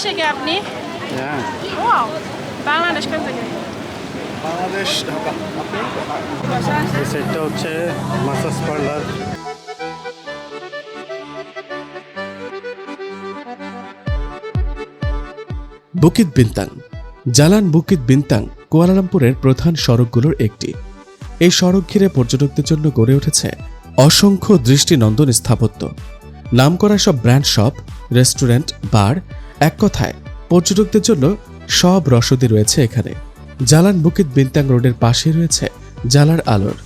বাংলাদেশে কি আপনি? হ্যাঁ। বাংলাদেশ কোন থেকে? বাংলাদেশ ঢাকা। এই সেটটা হচ্ছে massage parlour. Bukit Bintang Jalan Bukit Bintang কুয়ালালামপুরের প্রধান সড়কগুলোর একটি। এই সড়ক ঘিরে পর্যটকদের জন্য গড়ে উঠেছে অসংখ্য দৃষ্টিনন্দন স্থাপত্য। নামকরা সব ব্র্যান্ড শপ রেস্টুরেন্ট বার এক কথায়, পর্যটকদের জন্য সব রসদি রয়েছে এখানে। জালান বুকিত বিন্তাং রোডের পাশে রয়েছে জালার আলোর।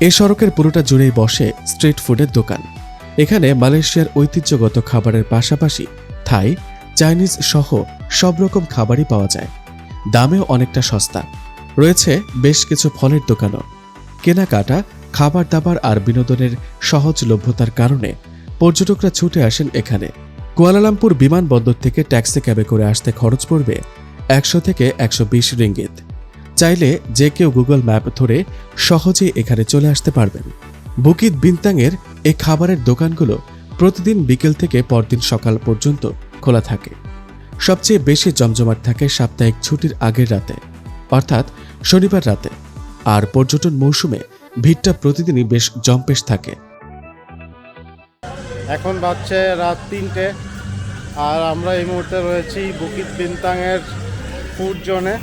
এ সড়কের পুরোটা জুড়েই বসে স্ট্রিট ফুডের দোকান। এখানে মালয়েশিয়ার ঐতিহ্যগত খাবারের পাশাপাশি থাই, চাইনিজ সহ সব রকম খাবারই পাওয়া যায়। দামেও অনেকটা সস্তা। রয়েছে বেশ কিছু ফলের দোকানও। কেনাকাটা, খাবার দাবার আর বিনোদনের সহজলভ্যতার কারণে পর্যটকরা ছুটে আসেন এখানে। কুয়ালালামপুর বিমানবন্দর থেকে ট্যাক্সি ক্যাবে করে আসতে খরচ পড়বে একশো থেকে একশো বিশ রিঙ্গিত। চাইলে যে কেউ গুগল ম্যাপ ধরে সহজেই এখানে চলে আসতে পারবেন। বুকিত বিন্তাংয়ের এই খাবারের দোকানগুলো প্রতিদিন বিকেল থেকে পরদিন সকাল পর্যন্ত খোলা থাকে। সবচেয়ে বেশি জমজমাট থাকে সাপ্তাহিক ছুটির আগের রাতে, অর্থাৎ শনিবার রাতে। আর পর্যটন মৌসুমে ভিড়টা প্রতিদিনই বেশ জম্পেশ থাকে। এখন বাজছে রাত তিনটে। আর আমরা এই মুহূর্তে রয়েছি বুকিত বিন্তাংয়ের ফুড জোনে।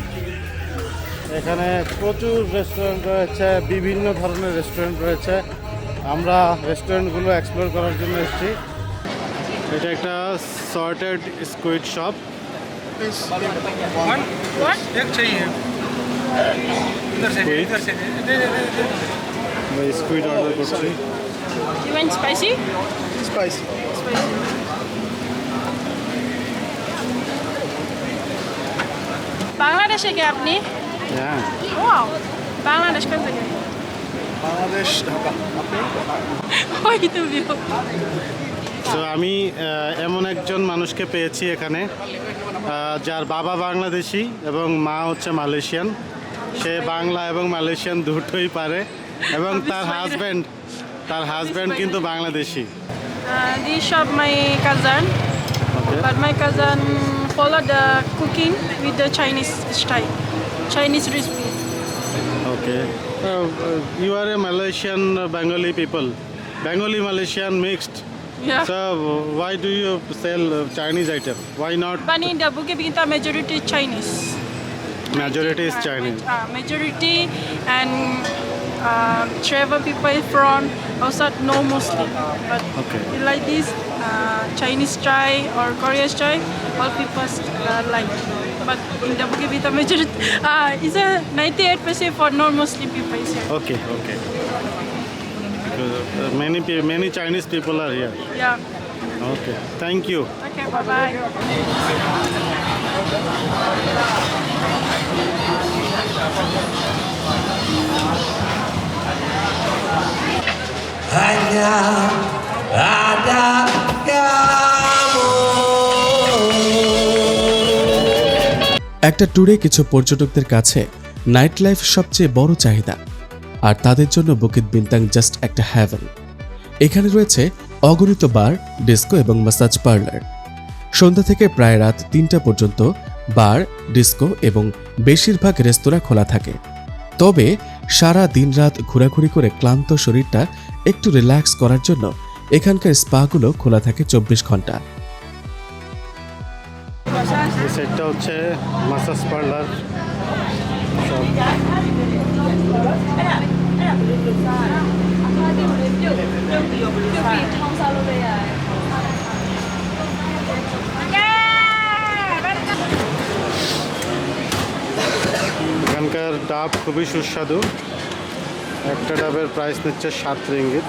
এখানে প্রচুর রেস্টুরেন্ট রয়েছে বিভিন্ন ধরনের রেস্টুরেন্ট রয়েছে। আমরা রেস্টুরেন্টগুলো এক্সপ্লোর করার জন্য এসেছি। এটা একটা sorted squid shop squid order করছি স্পাইসি স্পাইসি বাংলাদেশে কি আপনি? হ্যাঁ। বাংলাদেশ কোন থেকে? বাংলাদেশ ঢাকা। ওই তুমি তো আমি এমন একজন মানুষকে পেয়েছি এখানে যার বাবা বাংলাদেশি এবং মা হচ্ছে মালয়েশিয়ান। সে বাংলা এবং মালয়েশিয়ান দুটোই পারে এবং তার হাজব্যান্ড তার হাজব্যান্ড কিন্তু Bangladeshi. this shop my cousin, but my cousin follow the cooking with the Chinese style, Chinese recipe. Okay. Uh, uh, you are a Malaysian uh, Bengali people, Bengali Malaysian mixed. Yeah. So why do you sell uh, Chinese item? Why not? But in the Bukit majority Chinese. Majority is Chinese. Uh, majority and um, travel people from also no Muslim. But okay. like this, uh, Chinese try or Korean try, all people uh, like. But in the Bukit Bintang majority, uh, it's a 98% for non-Muslim people here. Okay, okay. Because uh, many many Chinese people are here. Yeah. Okay. Thank you. Okay. Bye bye. একটা ট্যুরে কিছু পর্যটকদের কাছে night life সবচেয়ে বড় চাহিদা। আর তাদের জন্য বুকিত বিন্তাং জাস্ট একটা হ্যাভেন এখানে রয়েছে অগণিত বার ডিস্কো এবং মাসাজ পার্লার সন্ধ্যা থেকে প্রায় রাত তিনটা পর্যন্ত বার ডিস্কো এবং বেশিরভাগ রেস্তোরাঁ খোলা থাকে। তবে সারা দিন রাত ঘোরাঘুরি করে ক্লান্ত শরীরটা একটু রিল্যাক্স করার জন্য এখানকার স্পাগুলো খোলা থাকে চব্বিশ ঘণ্টা। হচ্ছে পার্লার এখানকার ডাব খুবই সুস্বাদু। একটা ডাবের প্রাইস নিচ্ছে সাত রিঙ্গিত।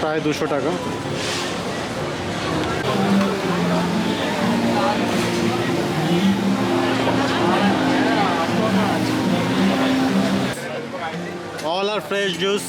প্রায় দুশো টাকা। অল আর fresh জুস.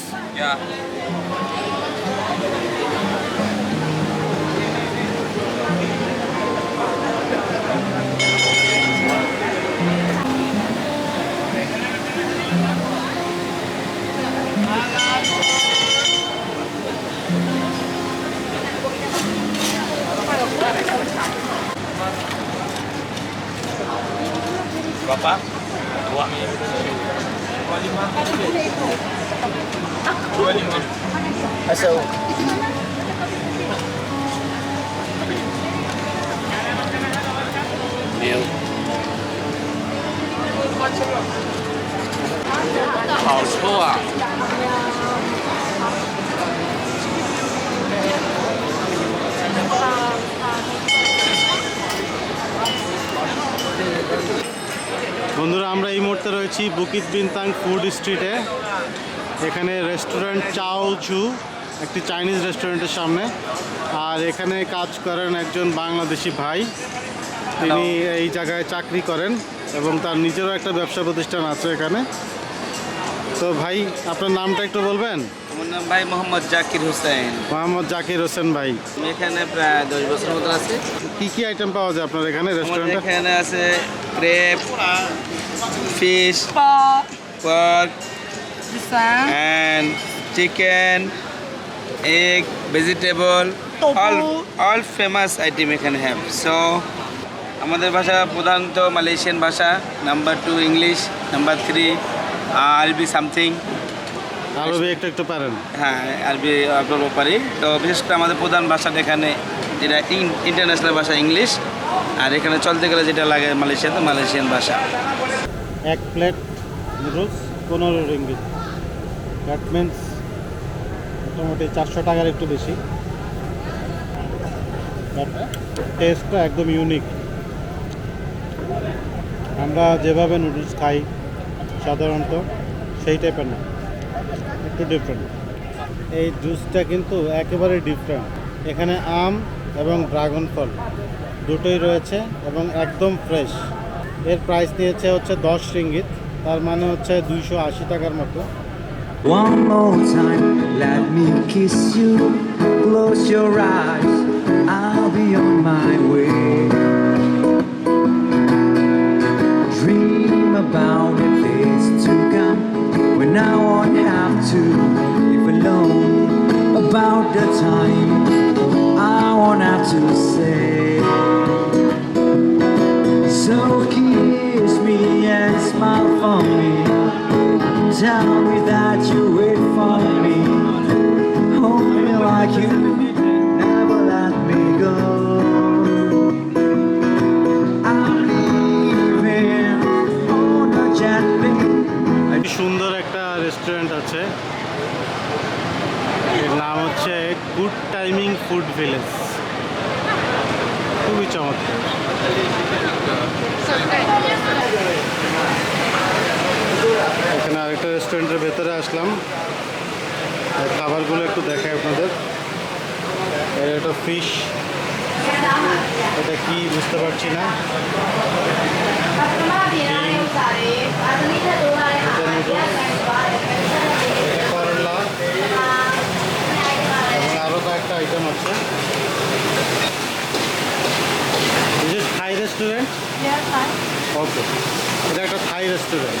好臭啊！রয়েছি বুকিত বিনতাং ফুড স্ট্রিটে। এখানে রেস্টুরেন্ট চাও ঝু একটি চাইনিজ রেস্টুরেন্টের সামনে। আর এখানে কাজ করেন একজন বাংলাদেশি ভাই। তিনি এই জায়গায় চাকরি করেন এবং তার নিজেরও একটা ব্যবসা প্রতিষ্ঠান আছে এখানে। তো ভাই আপনার নামটা একটু বলবেন? আমার নাম ভাই মোহাম্মদ জাকির হোসেন। মোহাম্মদ জাকির হোসেন ভাই। আমি এখানে প্রায় দশ বছর মতো আছি। কি কি আইটেম পাওয়া যায় আপনার এখানে রেস্টুরেন্টে এখানে আছে crab fish pork. pork and chicken egg vegetable all all famous item এখানে have. So আমাদের ভাষা প্রধানত মালয়েশিয়ান ভাষা number two English number three আরবি সামথিং আরবি একটু একটু পারেন। হ্যাঁ আরবি বলব পারি। তো বিশেষ করে আমাদের প্রধান ভাষাটা এখানে যেটা ইন্টারন্যাশনাল ভাষা ইংলিশ আর এখানে চলতে গেলে যেটা লাগে মালয়েশিয়াতে মালয়েশিয়ান ভাষা। এক প্লেট নুডলস, পনেরো রিঙ্গিত দ্যাট মিন্স মোটামুটি চারশো টাকার একটু বেশি। টেস্টটা একদম ইউনিক আমরা যেভাবে নুডলস খাই, সাধারণত সেই টাইপের না। একটু ডিফারেন্ট এই জুসটা কিন্তু একেবারে ডিফারেন্ট এখানে আম এবং ড্রাগন ফল দুটোই রয়েছে এবং একদম ফ্রেশ এর প্রাইস নিয়েছে হচ্ছে দশ রিঙ্গিত তার মানে হচ্ছে দুইশো আশি টাকার মতো One more time, let me kiss you. Close your eyes, I'll be on my way. Dream about the days to come when I won't have to live alone. About the time Tell me that you wait for me. Hold me like you never let me go. I'm leaving on a jet plane. কি সুন্দর একটা restaurant আছে এর নাম হচ্ছে good timing food village খুবই চমৎকার এখানে আরেকটা রেস্টুরেন্টের ভেতরে আসলাম। খাবারগুলো একটু দেখাই আপনাদের। এর একটা ফিশ এটা কি বুঝতে পারছি না। করলা। আরও কয়েকটা আইটেম আছে। থাই রেস্টুরেন্ট ওকে এটা একটা Thai restaurant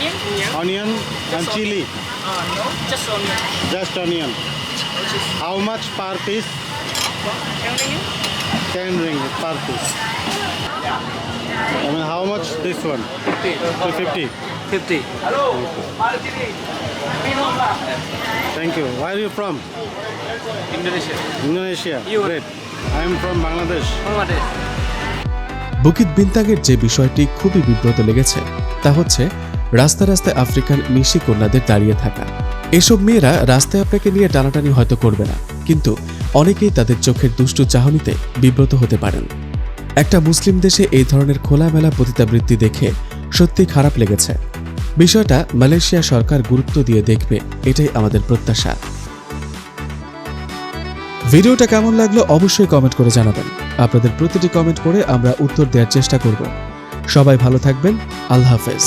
Onion. Onion. Onion and chilli Ah, no. Just onion. Just onion how much per piece Yang ni. Ten ring per piece I mean, how much this one? 250. 50 Hello. Mari sini. Minum. Thank you. Where are you from? Indonesia Indonesia. You? Great. I am from Bangladesh. Bangladesh Bukit বিন্তাগের যে বিষয়টি খুবই বিব্রত লেগেছে তা হচ্ছে রাস্তা রাস্তায় African মিশি কন্যাদের দাঁড়িয়ে থাকা। এসব মেয়েরা রাস্তায় আপনাকে নিয়ে টানাটানি হয়তো করবে না, কিন্তু অনেকেই তাদের চোখের দুষ্টু চাহনিতে বিব্রত হতে পারেন। একটা মুসলিম দেশে এই ধরনের খোলামেলা পতিতাবৃত্তি দেখে সত্যি খারাপ লেগেছে। বিষয়টা মালয়েশিয়া সরকার গুরুত্ব দিয়ে দেখবে, এটাই আমাদের প্রত্যাশা। ভিডিওটা কেমন লাগল অবশ্যই কমেন্ট করে জানাবেন। আপনাদের প্রতিটি কমেন্ট করে আমরা উত্তর দেওয়ার চেষ্টা করব। সবাই ভালো থাকবেন, আল্লাহ হাফেজ।